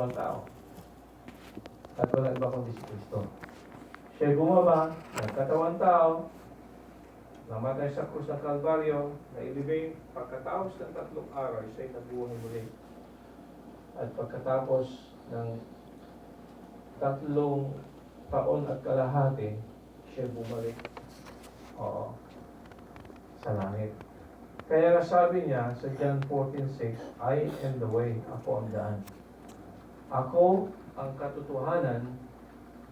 katawang tao. At walang iba kundi si Kristo. Siya bumaba, nagkatawang tao, namatay sa krus ng Kalbaryo, nailibing, pagkatapos ng tatlong araw, siya'y nabuhay muli. At pagkatapos ng tatlong taon at kalahati, siya bumalik. Oo. Sa langit. Kaya nasabi niya sa John 14.6, I am the way, ako ang daan. Ako ang katotohanan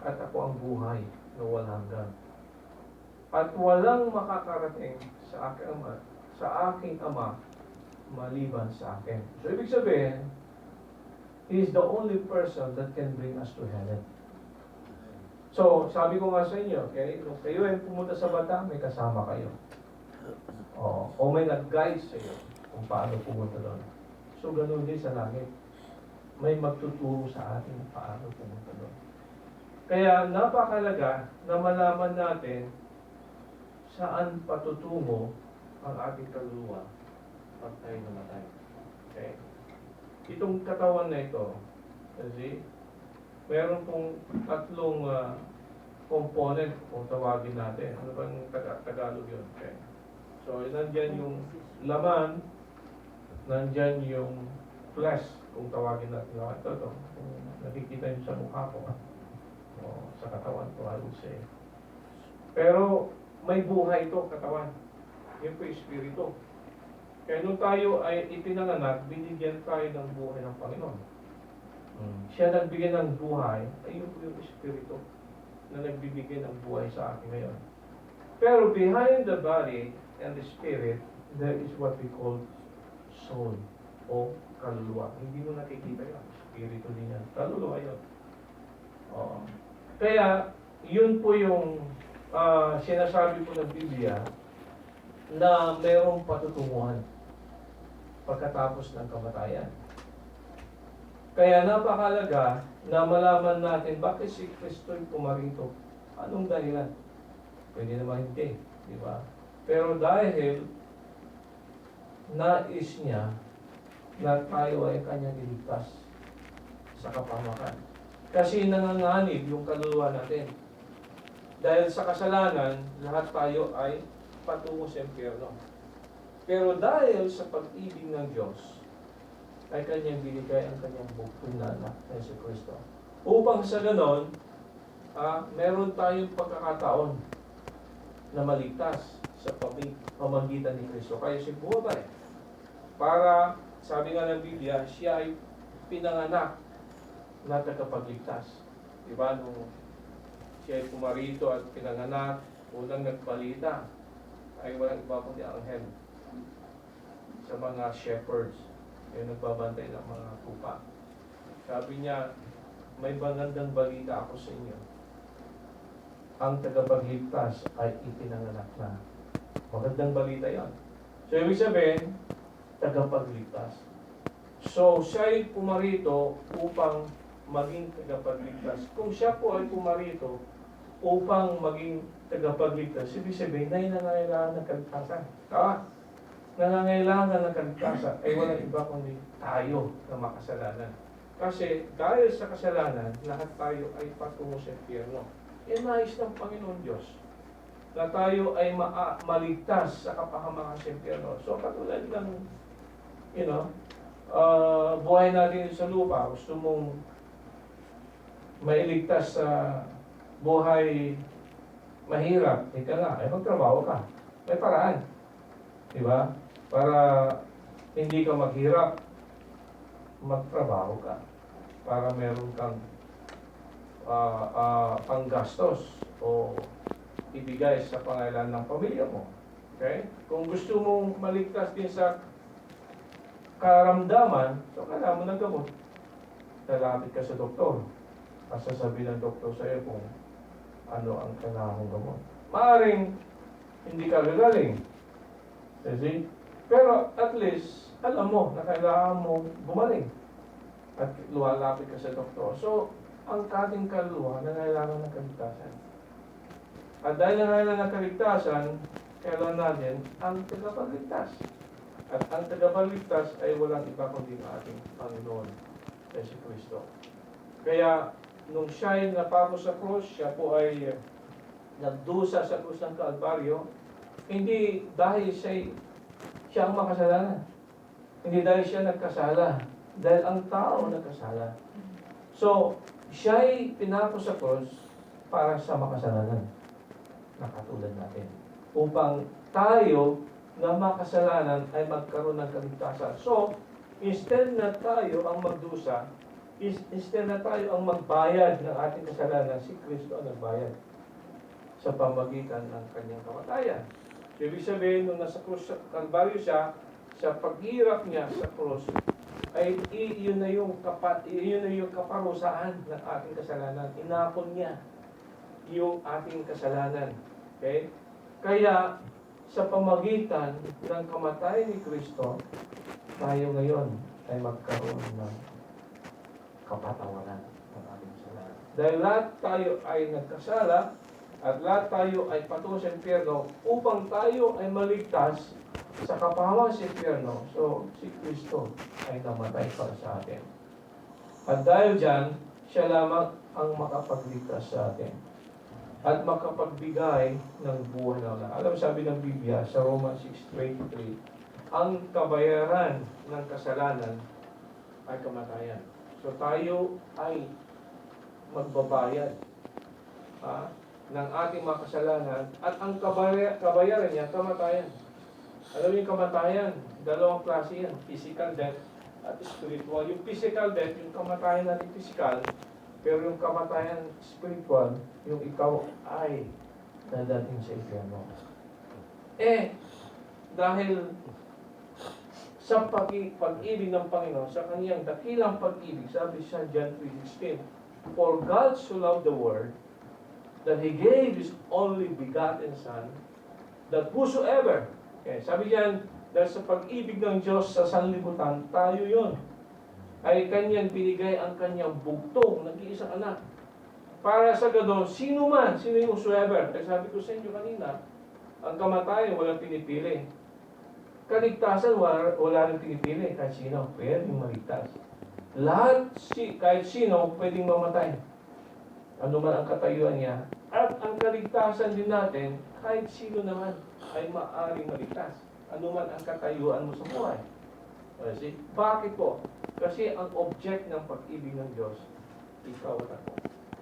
at ako ang buhay na walang hanggan. At walang makakarating sa aking ama, sa aking ama maliban sa akin. So ibig sabihin, He is the only person that can bring us to heaven. So, sabi ko nga sa inyo, okay, kung kayo ay pumunta sa bata, may kasama kayo. Oo. O may nag-guide sa iyo kung paano pumunta doon. So, ganun din sa langit. May magtuturo sa atin paano pumunta doon. Kaya napakalaga na malaman natin saan patutungo ang ating kaluluwa pag tayo namatay. Okay? Itong katawan na ito, kasi meron pong tatlong ah, component kung tawagin natin. Ano bang Taga- Tagalog yun? Okay. So, nandyan yung laman, nandyan yung flesh, kung tawagin natin laman. Ito, ito. Kung nakikita nyo sa mukha ko, o sa katawan ko, I would say. Pero, may buhay ito, katawan. Yun po espiritu. Kaya nung tayo ay ipinanganak, binigyan tayo ng buhay ng Panginoon. Siya nagbigay ng buhay, ayun po yung espiritu na nagbibigay ng buhay sa akin ngayon. Pero behind the body and the spirit, there is what we call soul o kaluluwa. Hindi mo nakikita yun. Spirito din yan. Kaluluwa yun. Oo. Kaya, yun po yung ah, sinasabi po ng Biblia na mayroong patutunguhan pagkatapos ng kamatayan. Kaya napakalaga na malaman natin bakit si Kristo'y pumarito. Anong dahilan? Pwede naman hindi, di ba? Pero dahil nais niya na tayo ay kanyang iligtas sa kapamakan. Kasi nanganganib yung kaluluwa natin. Dahil sa kasalanan, lahat tayo ay patungo sa impyerno. Pero dahil sa pag-ibig ng Diyos, ay kanyang binigay ang kanyang buktong na anak na si Kristo. Upang sa ganon, ah, meron tayong pagkakataon na maligtas sa pamagitan ni Kristo. Kaya si buhay. Para, sabi nga ng Biblia, siya ay pinanganak na tagapagligtas. Diba? Nung siya ay pumarito at pinanganak, unang nagbalita ay walang iba kundi ang anghel sa mga shepherds yung nagbabantay ng mga tupa. Sabi niya, may magandang balita ako sa inyo. Ang tagapagligtas ay ipinanganak na. Magandang balita yon. So, ibig sabihin, tagapagligtas. So, siya ay pumarito upang maging tagapagligtas. Kung siya po ay pumarito upang maging tagapagligtas, ibig sabihin, na nangangailangan ng kaligtasan. Tama? nangangailangan ng kaligtasan ay walang iba kundi tayo na makasalanan. Kasi dahil sa kasalanan, lahat tayo ay patungo sa impyerno. E nais ng Panginoon Diyos na tayo ay ma- maligtas sa kapahamakan sa impyerno. So katulad ng, you know, uh, buhay natin sa lupa, gusto mong mailigtas sa buhay mahirap, ika nga, ay magtrabaho ka. May paraan. Di ba? Para hindi ka maghirap, magtrabaho ka. Para meron kang ah, ah, panggastos o ibigay sa pangailan ng pamilya mo. Okay? Kung gusto mong maligtas din sa karamdaman, so kailangan mo ng gamot. Lalapit ka sa doktor. At sasabihin ng doktor sa iyo kung ano ang kailangan mong gamot. Maaring hindi ka gagaling. Kasi, pero at least, alam mo na kailangan mo gumaling. At lumalapit ka sa doktor. So, ang kating kaluluwa na kailangan ng kaligtasan. At dahil na kailangan ng kaligtasan, kailangan natin ang tagapagligtas. At ang tagapagligtas ay walang iba kundi ang ating Panginoon. si Kristo. Kaya, nung siya ay napako sa krus, siya po ay eh, nagdusa sa krus ng Kalbaryo, hindi dahil siya siya ang makasalanan. Hindi dahil siya nagkasala. Dahil ang tao nagkasala. So, siya ay pinako sa krus para sa makasalanan na katulad natin. Upang tayo na makasalanan ay magkaroon ng kaligtasan. So, instead na tayo ang magdusa, instead na tayo ang magbayad ng ating kasalanan, si Kristo ang nagbayad sa pamagitan ng kanyang kamatayan. Ibig sabihin, nung nasa krus Kalbaryo siya, sa paghirap niya sa krus, ay i- yun na yung kapa, yun na yung kaparusahan ng ating kasalanan. Inapon niya yung ating kasalanan. Okay? Kaya sa pamagitan ng kamatayan ni Kristo, tayo ngayon ay magkaroon ng kapatawaran ng ating kasalanan. Dahil lahat tayo ay nagkasala at lahat tayo ay patungo sa impyerno upang tayo ay maligtas sa kapahawan sa impyerno. So, si Kristo ay namatay para sa atin. At dahil dyan, siya lamang ang makapagligtas sa atin at makapagbigay ng buhay na wala. Alam, sabi ng Biblia sa Romans 6.23, ang kabayaran ng kasalanan ay kamatayan. So tayo ay magbabayad ha, ng ating mga kasalanan at ang kabaya, kabayaran niya, kamatayan. Alam niyo yung kamatayan, dalawang klase yan, physical death at spiritual. Yung physical death, yung kamatayan natin physical, pero yung kamatayan spiritual, yung ikaw ay dadating sa impyerno. Eh, dahil sa pag pag-ibig ng Panginoon, sa kaniyang dakilang pag-ibig, sabi siya John 3.16, For God so loved the world, that He gave His only begotten Son, that whosoever, okay, sabi diyan, dahil sa pag-ibig ng Diyos sa sanlibutan, tayo yon ay kanyang binigay ang kanyang bugtong, nag-iisang anak. Para sa gano'n, sino man, sino yung whosoever, ay sabi ko sa inyo kanina, ang kamatayan walang pinipili. Kaligtasan wala, wala rin pinipili kahit sino, pwedeng maligtas. Lahat, si, kahit sino, pwedeng mamatay. Ano man ang katayuan niya. At ang kaligtasan din natin, kahit sino naman ay maaaring maligtas. Ano man ang katayuan mo sa buhay. See? Bakit po? Kasi ang object ng pag-ibig ng Diyos, ikaw at ako.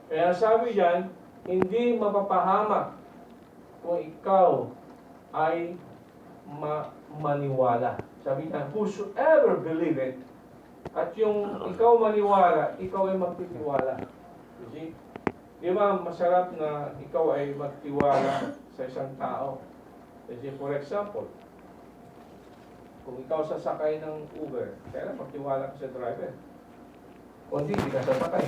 Kaya sabi diyan, hindi mapapahamak kung ikaw ay ma maniwala. Sabi niya, whosoever believe it, at yung ikaw maniwala, ikaw ay magtitiwala. You see? Di ba masarap na ikaw ay magtiwala sa isang tao? Kasi for example, kung ikaw sasakay ng Uber, kaya magtiwala ka sa driver. Kung hindi, hindi ka sasakay.